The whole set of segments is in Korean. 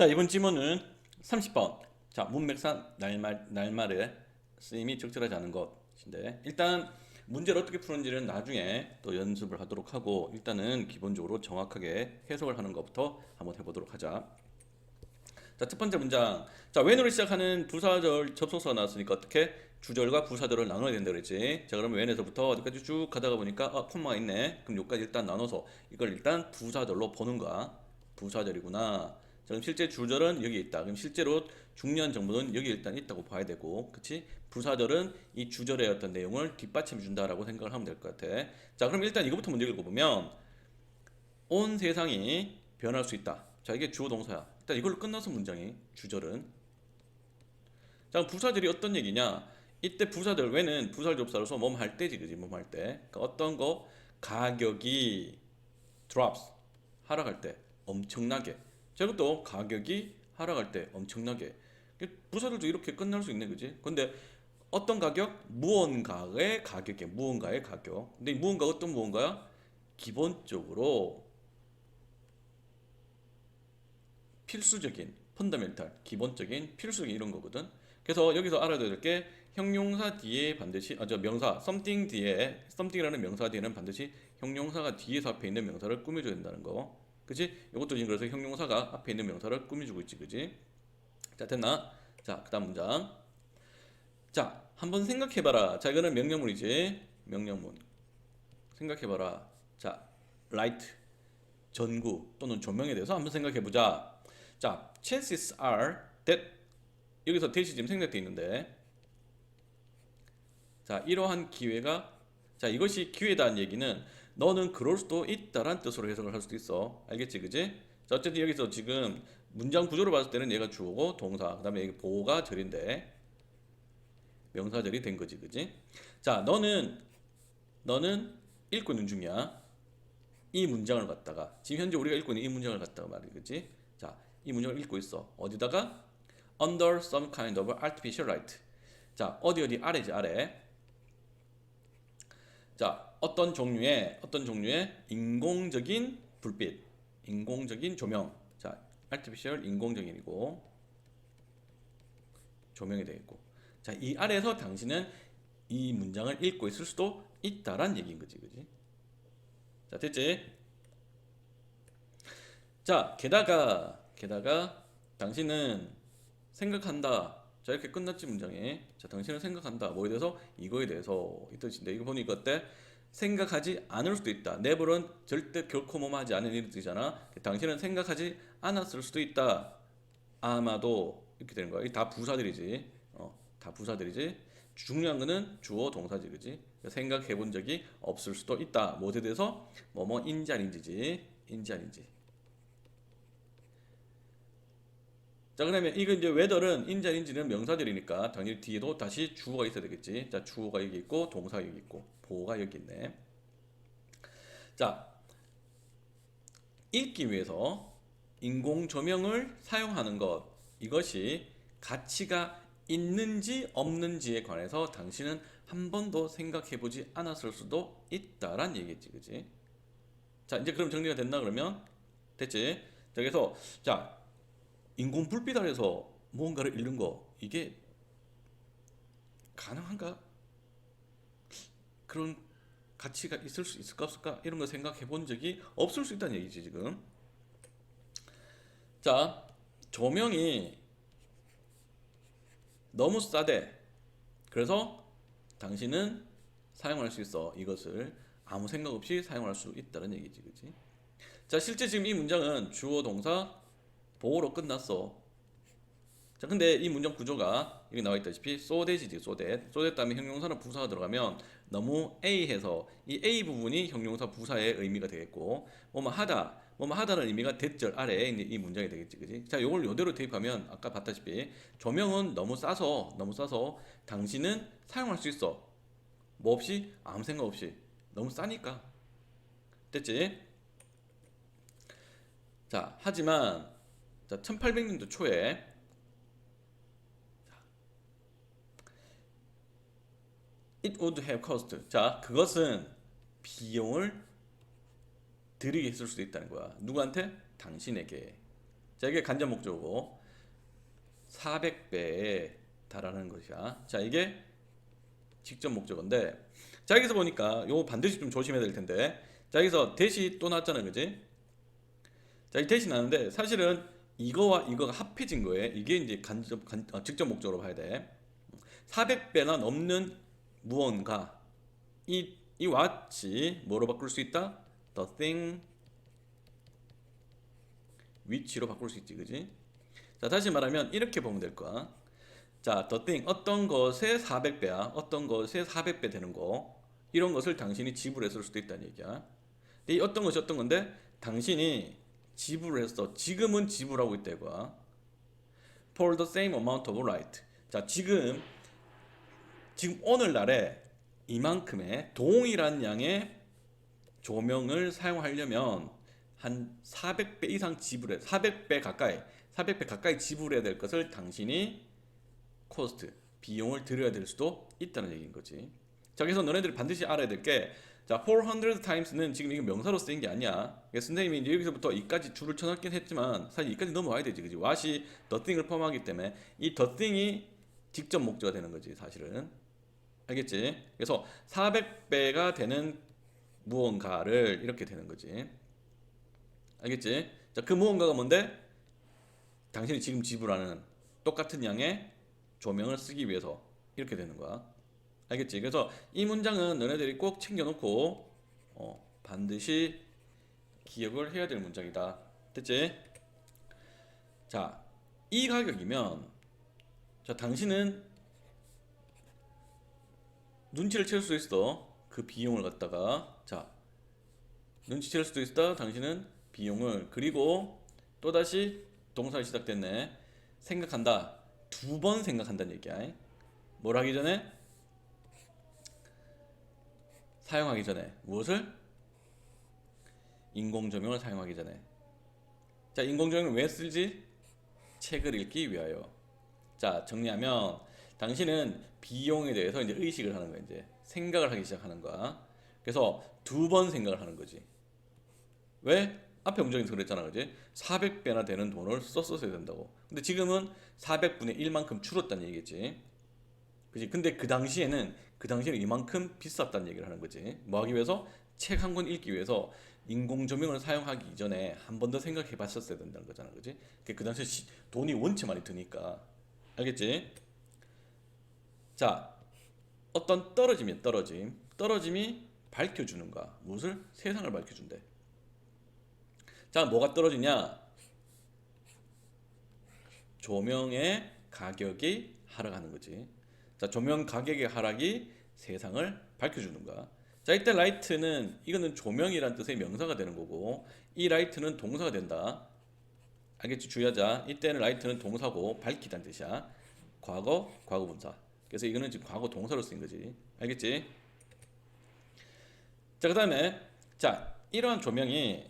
자 이번 지문은 30번. 자 문맥상 날말 날말에 쓰임이 적절하지 않은 것인데 일단 문제를 어떻게 푸는지는 나중에 또 연습을 하도록 하고 일단은 기본적으로 정확하게 해석을 하는 것부터 한번 해보도록 하자. 자 첫 번째 문장. 자 when으로 시작하는 부사절 접속사가 나왔으니까 어떻게 주절과 부사절을 나눠야 된다 그랬지. 자 그러면 when에서부터 어디까지 쭉 가다가 보니까 아 콤마가 있네. 그럼 여기까지 일단 나눠서 이걸 일단 부사절로 보는 거야. 부사절이구나. 자 그럼 실제 주절은 여기 있다. 그럼 실제로 중요한 정보는 여기 일단 있다고 봐야 되고, 그치? 부사절은 이 주절의 어떤 내용을 뒷받침해 준다라고 생각을 하면 될 것 같아. 자 그럼 일단 이거부터 먼저 읽어보면 온 세상이 변할 수 있다. 자 이게 주어 동사야. 일단 이걸로 끝나서 문장이 주절은. 자 부사절이 어떤 얘기냐? 이때 부사절 왜는 부사절 접사로서 몸 할 때지 그지 몸 할 때. 그러니까 어떤 거 가격이 drops 하락할 때 엄청나게. 자 이것도 가격이 하락할 때 엄청나게. 부사절도 이렇게 끝날 수 있네 그지? 근데 어떤 가격? 무언가의 가격에 무언가의 가격. 근데 이 무언가 어떤 무언가야? 기본적으로 필수적인 펀더멘탈 기본적인 필수적인 이런 거거든. 그래서 여기서 알아둬야 될 게 형용사 뒤에 반드시 아 저 명사 something 뒤에 something이라는 명사 뒤에는 반드시 형용사가 뒤에서 앞에 있는 명사를 꾸며줘야 된다는 거. 그지? 이것도 지금 그래서 형용사가 앞에 있는 명사를 꾸며주고 있지, 그지? 자 됐나? 자 그 다음 문장. 자 한번 생각해봐라. 자 이거는 명령문이지. 명령문. 생각해봐라. 자 light 전구 또는 조명에 대해서 한번 생각해보자. 자, chances are that 여기서 대시 지금 생략돼 있는데, 자 이러한 기회가 자 이것이 기회다는 얘기는 너는 그럴 수도 있다란 뜻으로 해석을 할 수도 있어. 알겠지, 그지? 자 어쨌든 여기서 지금 문장 구조로 봤을 때는 얘가 주어고 동사, 그 다음에 여기 보호가 절인데 명사절이 된 거지, 그지? 자 너는 너는 읽고 있는 중이야. 이 문장을 갖다가 지금 현재 우리가 읽고 있는 이 문장을 갖다가 말이야, 그지? 자, 이 문장을 읽고 있어. 어디다가 under some kind of artificial light. 자, 어디 어디 아래지 아래. 자, 어떤 종류의 어떤 종류의 인공적인 불빛, 인공적인 조명. 자, artificial 인공적인이고 조명이 되겠고. 자, 이 아래에서 당신은 이 문장을 읽고 있을 수도 있다란 얘기인 거지, 그지? 자, 됐지? 자, 게다가 게다가 당신은 생각한다. 자, 이렇게 끝났지 문장이. 자, 당신은 생각한다. 뭐에 대해서? 이거에 대해서 이 뜻인데 이거 보니까 어때? 생각하지 않을 수도 있다. never는 절대 결코 뭐하지 않은 이런 뜻이잖아. 당신은 생각하지 않았을 수도 있다. 아마도 이렇게 되는 거야. 다 부사들이지. 어, 다 부사들이지. 중요한 거는 주어 동사지, 그지? 생각해 본 적이 없을 수도 있다. 뭐에 대해서? 뭐뭐 인지 아닌지지. 인지 아닌지. 자, 그러면 이거 이제 웨더는 인지 아닌지는 명사들이니까 당연히 뒤에도 다시 주어가 있어야 되겠지. 자, 주어가 여기 있고 동사가 여기 있고 보호가 여기 있네. 자, 읽기 위해서 인공 조명을 사용하는 것 이것이 가치가 있는지 없는지에 관해서 당신은 한 번도 생각해 보지 않았을 수도 있다란 얘기지, 그지? 자, 이제 그럼 정리가 됐나 그러면 됐지? 자, 그래서 자 인공 불빛 아래서 무언가를 읽는 거 이게 가능한가? 그런 가치가 있을 수 있을까 없을까 이런 거 생각해 본 적이 없을 수 있다는 얘기지 지금. 자 조명이 너무 싸대. 그래서 당신은 사용할 수 있어 이것을 아무 생각 없이 사용할 수 있다는 얘기지, 그렇지? 자 실제 지금 이 문장은 주어 동사 보호로 끝났어. 자, 근데 이 문장 구조가 여기 나와 있다시피 that. so that 다음에 형용사나 부사가 들어가면 너무 A 해서 이 A 부분이 형용사 부사의 의미가 되겠고 뭐뭐 하다, 뭐뭐 하다는 의미가 대절 아래에 이 문장이 되겠지, 그지? 자, 요걸 요대로 대입하면 아까 봤다시피 조명은 너무 싸서 너무 싸서 당신은 사용할 수 있어. 뭐 없이 아무 생각 없이 너무 싸니까 됐지? 자, 하지만 자, 1800년도 초에 it would have cost. 자, 그것은 비용을 들이게 했을 수도 있다는 거야. 누구한테? 당신에게. 자 이게 간접 목적어고 400배에 달하는 것이야. 자 이게 직접 목적어인데 자 여기서 보니까 요거 반드시 좀 조심해야 될 텐데 자 여기서 대시 또 나왔잖아요, 그지? 자 이 대시 나는데 사실은 이거와 이거가 합해진 거예요. 이게 이제 간접 간, 어, 직접 목적으로 봐야 돼. 400배나 넘는 무언가 이, 이 what이 뭐로 바꿀 수 있다? the thing which로 바꿀 수 있지 그지? 자 다시 말하면 이렇게 보면 될 거야 자 the thing 어떤 것의 400배야 어떤 것의 400배 되는 거 이런 것을 당신이 지불했을 수도 있다는 얘기야 이 어떤 것이 어떤 건데 당신이 지불을 했어. 지금은 지불하고 이거야 for the same amount of right. 자 지금 지금 오늘날에 이만큼의 동일한 양의 조명을 사용하려면 한 400배 이상 지불해 400배 가까이 400배 가까이 지불해야 될 것을 당신이 코스트 비용을 들여야 될 수도 있다는 얘기인 거지. 자 그래서 너네들이 반드시 알아야 될 게 자, 400 times는 지금 이거 명사로 쓰인 게 아니야. 그러니까 선생님이 이제 여기서부터 이까지 줄을 쳐넣긴 했지만 사실 이까지 넘어와야 되지, 그지? what이 the thing을 포함하기 때문에 이 the thing이 직접 목적어가 되는 거지, 사실은. 알겠지? 그래서 400배가 되는 무언가를 이렇게 되는 거지. 알겠지? 자, 그 무언가가 뭔데? 당신이 지금 지불하는 똑같은 양의 조명을 쓰기 위해서 이렇게 되는 거야. 알겠지? 그래서 이 문장은 너네들이 꼭 챙겨놓고 어, 반드시 기억을 해야 될 문장이다. 됐지? 자, 이 가격이면 자, 당신은 눈치를 챌 수 있어. 그 비용을 갖다가 자, 눈치챌 수도 있다. 당신은 비용을 그리고 또 다시 동사가 시작됐네. 생각한다. 두 번 생각한다는 얘기야. 뭘 하기 전에? 사용하기 전에 무엇을? 인공 조명을 사용하기 전에. 자, 인공 조명을 왜 쓰지? 책을 읽기 위하여. 자, 정리하면 당신은 비용에 대해서 이제 의식을 하는 거야, 이제. 생각을 하기 시작하는 거야. 그래서 두 번 생각을 하는 거지. 왜? 앞에 문장에서 그랬잖아, 그지? 400배나 되는 돈을 썼었어야 된다고. 근데 지금은 400분의 1만큼 줄었다는 얘기겠지. 그지? 근데 그 당시에는 그 당시에는 이만큼 비쌌다는 얘기를 하는 거지. 뭐 하기 위해서 책 한 권 읽기 위해서 인공 조명을 사용하기 이전에 한 번 더 생각해 봤었어야 된다는 거잖아, 그지? 그 당시에 시- 돈이 원체 많이 드니까. 알겠지? 자, 어떤 떨어짐이 떨어짐. 떨어짐이 밝혀주는 가? 무엇을? 세상을 밝혀준대. 자, 뭐가 떨어지냐? 조명의 가격이 하락하는 거지. 자, 조명 가격의 하락이 세상을 밝혀주는가? 자, 이때 라이트는 이거는 조명이란 뜻의 명사가 되는 거고 이 라이트는 동사가 된다. 알겠지? 주의하자. 이때는 라이트는 동사고 밝히다는 뜻이야. 과거, 과거 분사. 그래서 이거는 지금 과거 동사로 쓰인 거지. 알겠지? 자, 그 다음에 자, 이러한 조명이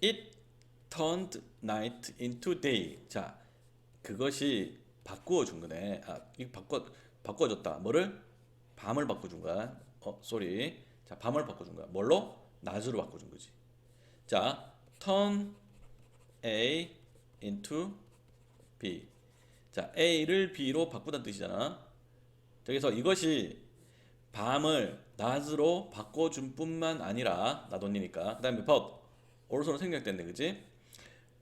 It turned night into day. 자, 그것이 바꾸어 준 거네. 아, 이거 바꿔 바꿔 줬다. 뭐를? 밤을 바꿔 준 거야. 어, 쏘리. 자, 밤을 바꿔 준 거야. 뭘로? 낮으로 바꿔 준 거지. 자, turn A into B. 자, A를 B로 바꾸다는 뜻이잖아. 그래서 이것이 밤을 낮으로 바꿔 준 뿐만 아니라 나돈이니까 그 다음에 법 오른손으로 생략됐네 그지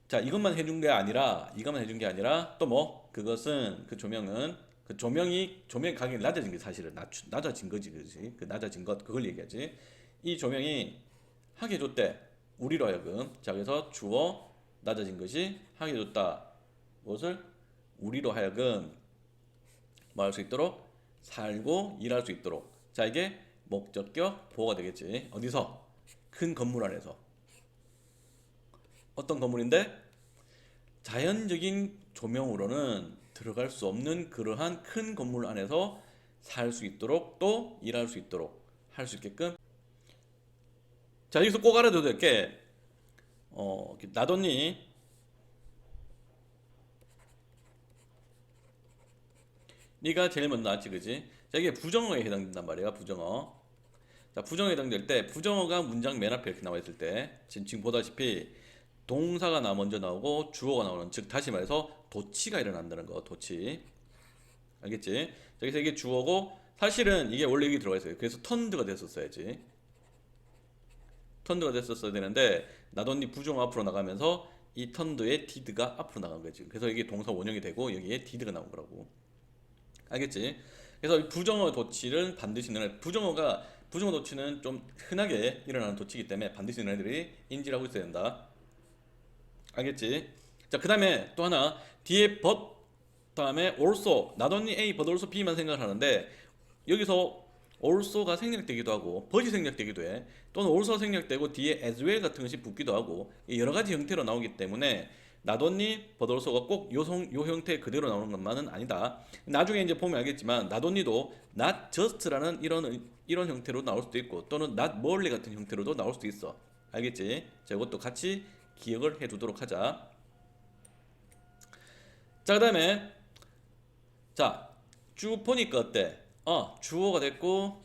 자 이것만 해준 게 아니라 이것만 해준 게 아니라 또뭐 그것은 그 조명은 그 조명이 조명 가격이 낮아진 게 사실은 낮, 낮아진 거지 그지? 그 낮아진 것 그걸 얘기하지. 이 조명이 하게 줬대 우리로 하여금. 자 그래서 주어 낮아진 것이 하게 줬다. 무엇을 우리로 하여금 뭐 할 수 있도록 살고 일할 수 있도록. 자 이게 목적격 보호가 되겠지. 어디서? 큰 건물 안에서. 어떤 건물인데? 자연적인 조명으로는 들어갈 수 없는 그러한 큰 건물 안에서 살 수 있도록 또 일할 수 있도록 할 수 있게끔 자 여기서 꼭 알아둬야 될게 어, 나돈니 네가 제일 먼저 나왔지 그지? 자 이게 부정어에 해당된단 말이야 부정어 자 부정어에 해당될 때 부정어가 문장 맨 앞에 이렇게 나와 있을 때 지금, 지금 보다시피 동사가 나 먼저 나오고 주어가 나오는 즉 다시 말해서 도치가 일어난다는 거 도치 알겠지? 자, 그래서 이게 주어고 사실은 이게 원래 여기 들어가 있어요 그래서 턴드가 됐었어야지 턴드가 됐었어야 되는데 나돈니 부정 앞으로 나가면서 이 턴드의 디드가 앞으로 나간 거지 그래서 이게 동사 원형이 되고 여기에 디드가 나온 거라고 알겠지? 그래서 이 부정어 도치는 반드시 넣어야 부정어가 부정어 도치는 좀 흔하게 일어나는 도치이기 때문에 반드시 너희들이 인지를 하고 있어야 된다. 알겠지? 자, 그 다음에 또 하나 뒤에 but 다음에 also not only A but also B만 생각을 하는데 여기서 also가 생략되기도 하고 but이 생략되기도 해. 또는 also 생략되고 뒤에 as well 같은 것이 붙기도 하고 이 여러 가지 형태로 나오기 때문에 not only but also가 꼭요 형태 그대로 나오는 것만은 아니다. 나중에 이제 보면 알겠지만 not only도 not just라는 이런 이런 형태로 나올 수도 있고 또는 not merely 같은 형태로도 나올 수도 있어. 알겠지? 자 이것도 같이 기억을 해두도록 하자 자, 그 다음에, 자, 쭉 보니까 어때? 어, 주어가 됐고,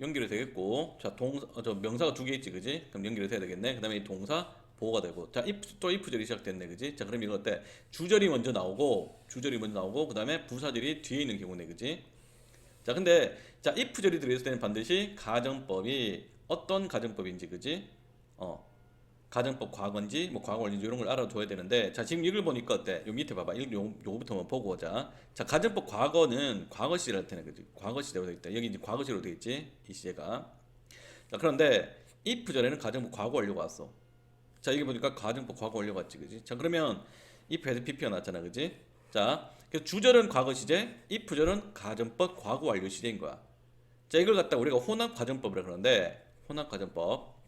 연결이 되겠고, 자, 동사, 어, 저 명사가 두 개 있지, 그지? 그럼 연결이 돼야 되겠네. 그 다음에 이 동사, 보호가 되고. 자, if, 또 if절이 시작됐네, 그지? 자, 그럼 이거 어때? 주절이 먼저 나오고, 주절이 먼저 나오고, 그 다음에 부사절이 뒤에 있는 경우네, 그지? 자, 근데, 자, if절이 들어있을 때는 반드시 가정법이 어떤 가정법인지, 그지? 어, 가정법 과거인지 뭐 과거 원인지 이런 걸 알아둬야 되는데 자 지금 이걸 보니까 어때? 요 밑에 봐봐. 요, 요, 요거부터 한번 보고 오자. 자 가정법 과거는 과거 시제를 테네 그지? 과거 시제로 되어 있다. 여기 이제 과거 시제로 되어 있지 이 시제가. 자 그런데 if 전에는 가정법 과거 완료가 왔어. 자 이게 보니까 가정법 과거 완료가 왔지 그지? 자 그러면 if에서 pp가 났잖아 그지? 자 그래서 주절은 과거 시제, if절은 가정법 과거 완료 시제인 거야. 자 이걸 갖다 우리가 혼합 가정법이라 그러는데 혼합 가정법.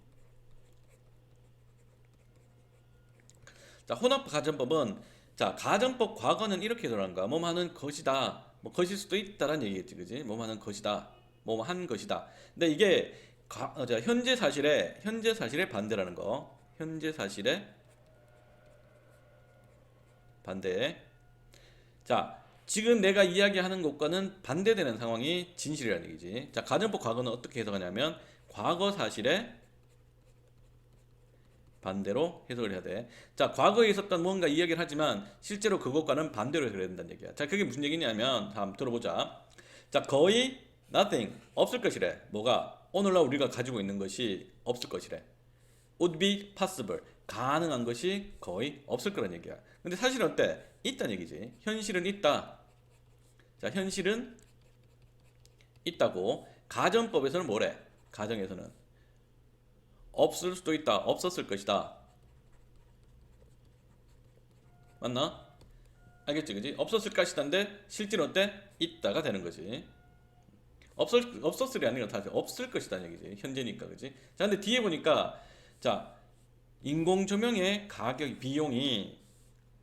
자, 혼합 가정법은 자, 가정법 과거는 이렇게 돌아간가? 뭐뭐 하는 것이다. 뭐 것일 수도 있다라는 얘기겠지. 그지? 뭐뭐 하는 것이다. 뭐뭐 한 것이다. 근데 이게 가, 어, 자, 현재 사실에 현재 사실의 반대라는 거. 현재 사실의 반대. 자, 지금 내가 이야기하는 것과는 반대되는 상황이 진실이라는 얘기지. 자, 가정법 과거는 어떻게 해석하냐면 과거 사실의 반대로 해석을 해야 돼. 자, 과거에 있었던 뭔가 이야기를 하지만 실제로 그것과는 반대로 해석해야 된다는 얘기야. 자, 그게 무슨 얘기냐면 한번 들어보자. 자, 거의 nothing 없을 것이래. 뭐가 오늘날 우리가 가지고 있는 것이 없을 것이래. would be possible 가능한 것이 거의 없을 거란 얘기야. 근데 사실은 어때? 있다는 얘기지. 현실은 있다. 자, 현실은 있다고 가정법에서는 뭐래? 가정에서는 없을 수도 있다. 없었을 것이다. 맞나? 알겠지, 그지? 없었을 것이다인데 실제로 어때? 있다가 되는 거지. 없을 없었을이 아니라 다 없을 것이다는 얘기지. 현재니까, 그지? 자, 근데 뒤에 보니까 자 인공 조명의 가격 비용이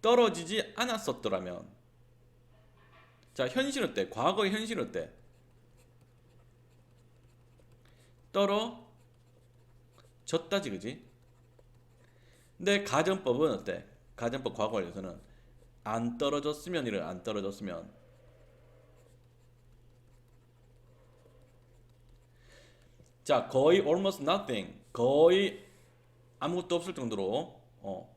떨어지지 않았었더라면 자 현실 어때? 과거의 현실 어때? 떨어 졌다지 그지? 근데 가정법은 어때? 가정법 과거 관련해서는 안 떨어졌으면 이를 안 떨어졌으면. 자 거의 almost nothing. 거의 아무것도 없을 정도로 어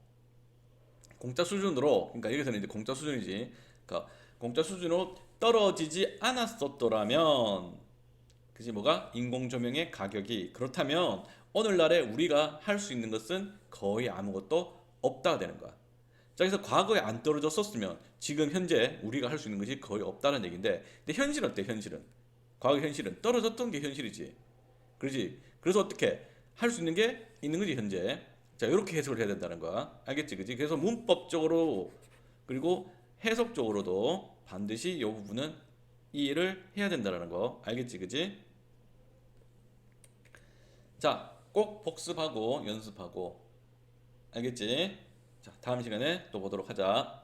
공짜 수준으로 그러니까 여기서는 이제 공짜 수준이지. 그러니까 공짜 수준으로 떨어지지 않았었더라면 그지? 뭐가? 인공 조명의 가격이. 그렇다면 오늘날에 우리가 할 수 있는 것은 거의 아무것도 없다가 되는 거야. 자, 그래서 과거에 안 떨어졌었으면 지금 현재 우리가 할 수 있는 것이 거의 없다는 얘기인데, 근데 현실은 어때? 현실은 과거 현실은 떨어졌던 게 현실이지. 그러지? 그래서 어떻게 할 수 있는 게 있는 거지 현재. 자, 이렇게 해석을 해야 된다는 거야. 알겠지, 그지? 그래서 문법적으로 그리고 해석적으로도 반드시 이 부분은 이해를 해야 된다는 거. 알겠지, 그지? 자, 꼭 복습하고 연습하고 알겠지? 자, 다음 시간에 또 보도록 하자.